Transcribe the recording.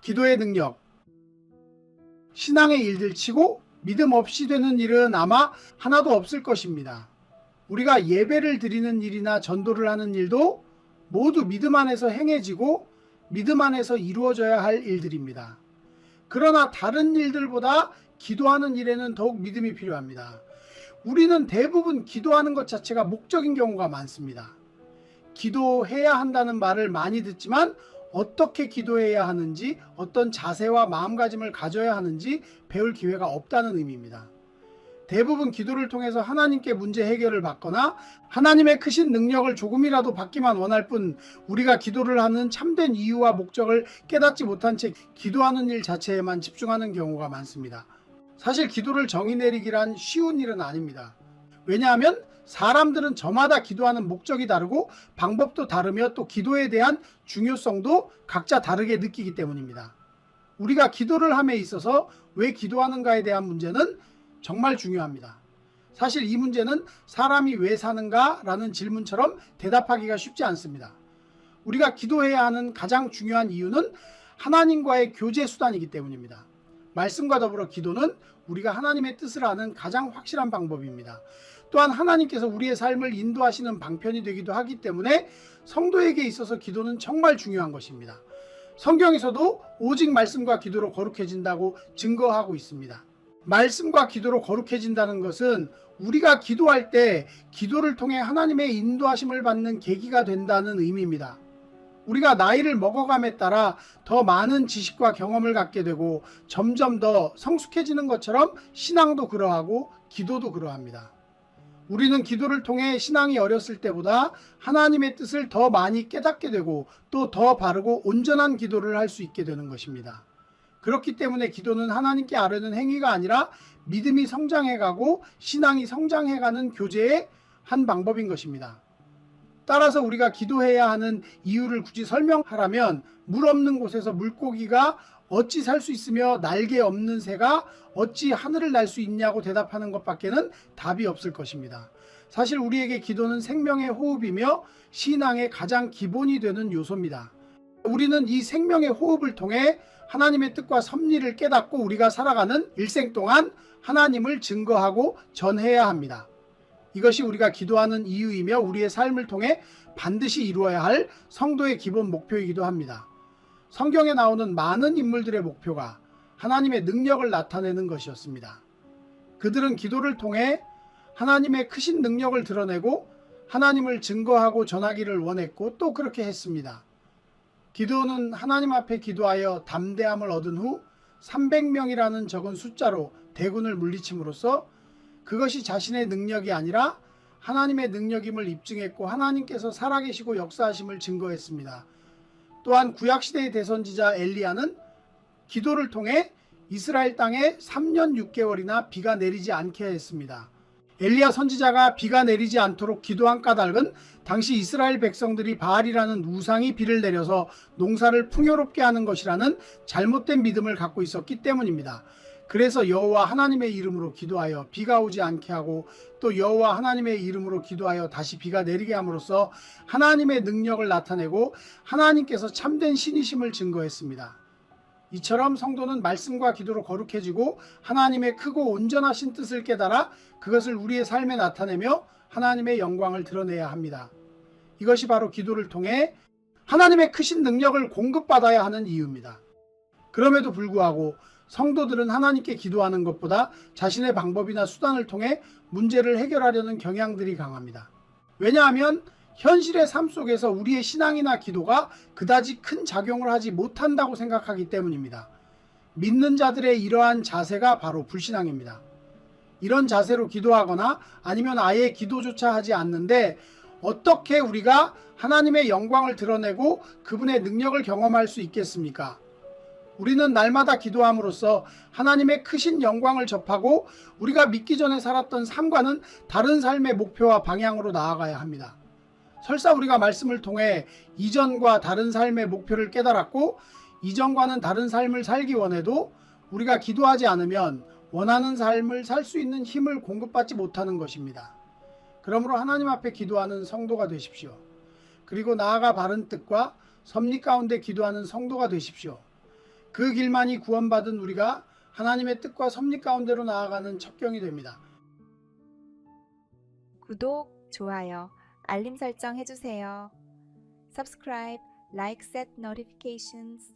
기도의 능력, 신앙의 일들 치고 믿음 없이 되는 일은 아마 하나도 없을 것입니다. 우리가 예배를 드리는 일이나 전도를 하는 일도 모두 믿음 안에서 행해지고 믿음 안에서 이루어져야 할 일들입니다. 그러나 다른 일들보다 기도하는 일에는 더욱 믿음이 필요합니다. 우리는 대부분 기도하는 것 자체가 목적인 경우가 많습니다. 기도해야 한다는 말을 많이 듣지만 어떻게 기도해야 하는지, 어떤 자세와 마음가짐을 가져야 하는지 배울 기회가 없다는 의미입니다. 대부분 기도를 통해서 하나님께 문제 해결을 받거나 하나님의 크신 능력을 조금이라도 받기만 원할 뿐 우리가 기도를 하는 참된 이유와 목적을 깨닫지 못한 채 기도하는 일 자체에만 집중하는 경우가 많습니다. 사실 기도를 정의 내리기란 쉬운 일은 아닙니다. 왜냐하면 사람들은 저마다 기도하는 목적이 다르고 방법도 다르며 또 기도에 대한 중요성도 각자 다르게 느끼기 때문입니다. 우리가 기도를 함에 있어서 왜 기도하는가에 대한 문제는 정말 중요합니다. 사실 이 문제는 사람이 왜 사는가 라는 질문처럼 대답하기가 쉽지 않습니다. 우리가 기도해야 하는 가장 중요한 이유는 하나님과의 교제 수단이기 때문입니다. 말씀과 더불어 기도는 우리가 하나님의 뜻을 아는 가장 확실한 방법입니다. 또한 하나님께서 우리의 삶을 인도하시는 방편이 되기도 하기 때문에 성도에게 있어서 기도는 정말 중요한 것입니다. 성경에서도 오직 말씀과 기도로 거룩해진다고 증거하고 있습니다. 말씀과 기도로 거룩해진다는 것은 우리가 기도할 때 기도를 통해 하나님의 인도하심을 받는 계기가 된다는 의미입니다. 우리가 나이를 먹어감에 따라 더 많은 지식과 경험을 갖게 되고 점점 더 성숙해지는 것처럼 신앙도 그러하고 기도도 그러합니다. 우리는 기도를 통해 신앙이 어렸을 때보다 하나님의 뜻을 더 많이 깨닫게 되고 또 더 바르고 온전한 기도를 할 수 있게 되는 것입니다. 그렇기 때문에 기도는 하나님께 아뢰는 행위가 아니라 믿음이 성장해가고 신앙이 성장해가는 교제의 한 방법인 것입니다. 따라서 우리가 기도해야 하는 이유를 굳이 설명하라면 물 없는 곳에서 물고기가 어찌 살 수 있으며 날개 없는 새가 어찌 하늘을 날 수 있냐고 대답하는 것밖에는 답이 없을 것입니다. 사실 우리에게 기도는 생명의 호흡이며 신앙의 가장 기본이 되는 요소입니다. 우리는 이 생명의 호흡을 통해 하나님의 뜻과 섭리를 깨닫고 우리가 살아가는 일생 동안 하나님을 증거하고 전해야 합니다. 이것이 우리가 기도하는 이유이며 우리의 삶을 통해 반드시 이루어야 할 성도의 기본 목표이기도 합니다. 성경에 나오는 많은 인물들의 목표가 하나님의 능력을 나타내는 것이었습니다. 그들은 기도를 통해 하나님의 크신 능력을 드러내고 하나님을 증거하고 전하기를 원했고 또 그렇게 했습니다. 기도는 하나님 앞에 기도하여 담대함을 얻은 후 300명이라는 적은 숫자로 대군을 물리침으로써 그것이 자신의 능력이 아니라 하나님의 능력임을 입증했고 하나님께서 살아계시고 역사하심을 증거했습니다. 또한 구약시대의 대선지자 엘리야는 기도를 통해 이스라엘 땅에 3년 6개월이나 비가 내리지 않게 했습니다. 엘리야 선지자가 비가 내리지 않도록 기도한 까닭은 당시 이스라엘 백성들이 바알이라는 우상이 비를 내려서 농사를 풍요롭게 하는 것이라는 잘못된 믿음을 갖고 있었기 때문입니다. 그래서 여호와 하나님의 이름으로 기도하여 비가 오지 않게 하고 또 여호와 하나님의 이름으로 기도하여 다시 비가 내리게 함으로써 하나님의 능력을 나타내고 하나님께서 참된 신이심을 증거했습니다. 이처럼 성도는 말씀과 기도로 거룩해지고 하나님의 크고 온전하신 뜻을 깨달아 그것을 우리의 삶에 나타내며 하나님의 영광을 드러내야 합니다. 이것이 바로 기도를 통해 하나님의 크신 능력을 공급받아야 하는 이유입니다. 그럼에도 불구하고 성도들은 하나님께 기도하는 것보다 자신의 방법이나 수단을 통해 문제를 해결하려는 경향들이 강합니다. 왜냐하면 현실의 삶 속에서 우리의 신앙이나 기도가 그다지 큰 작용을 하지 못한다고 생각하기 때문입니다. 믿는 자들의 이러한 자세가 바로 불신앙입니다. 이런 자세로 기도하거나 아니면 아예 기도조차 하지 않는데 어떻게 우리가 하나님의 영광을 드러내고 그분의 능력을 경험할 수 있겠습니까? 우리는 날마다 기도함으로써 하나님의 크신 영광을 접하고 우리가 믿기 전에 살았던 삶과는 다른 삶의 목표와 방향으로 나아가야 합니다. 설사 우리가 말씀을 통해 이전과 다른 삶의 목표를 깨달았고 이전과는 다른 삶을 살기 원해도 우리가 기도하지 않으면 원하는 삶을 살 수 있는 힘을 공급받지 못하는 것입니다. 그러므로 하나님 앞에 기도하는 성도가 되십시오. 그리고 나아가 바른 뜻과 섭리 가운데 기도하는 성도가 되십시오. 그 길만이 구원받은 우리가 하나님의 뜻과 섭리 가운데로 나아가는 첩경이 됩니다. 구독, 좋아요, 알림 설정 해주세요. Subscribe, like, set notifications.